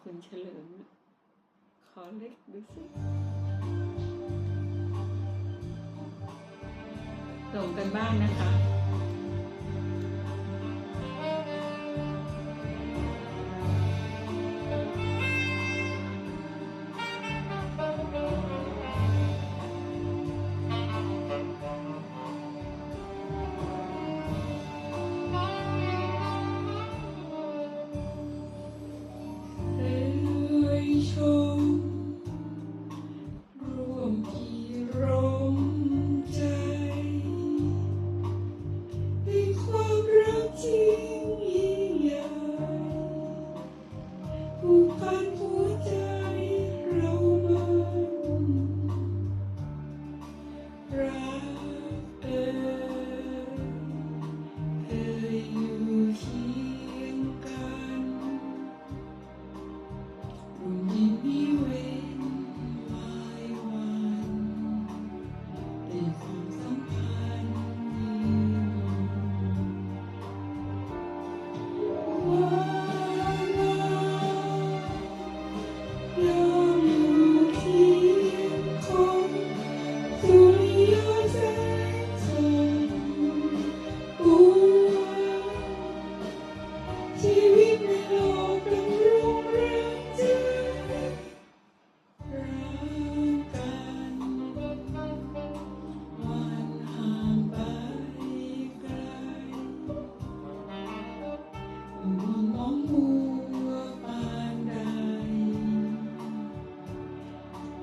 คุณเฉลิม ขอเล็กดูสิส่งกันบ้านนะคะ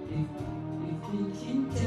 If, if we keep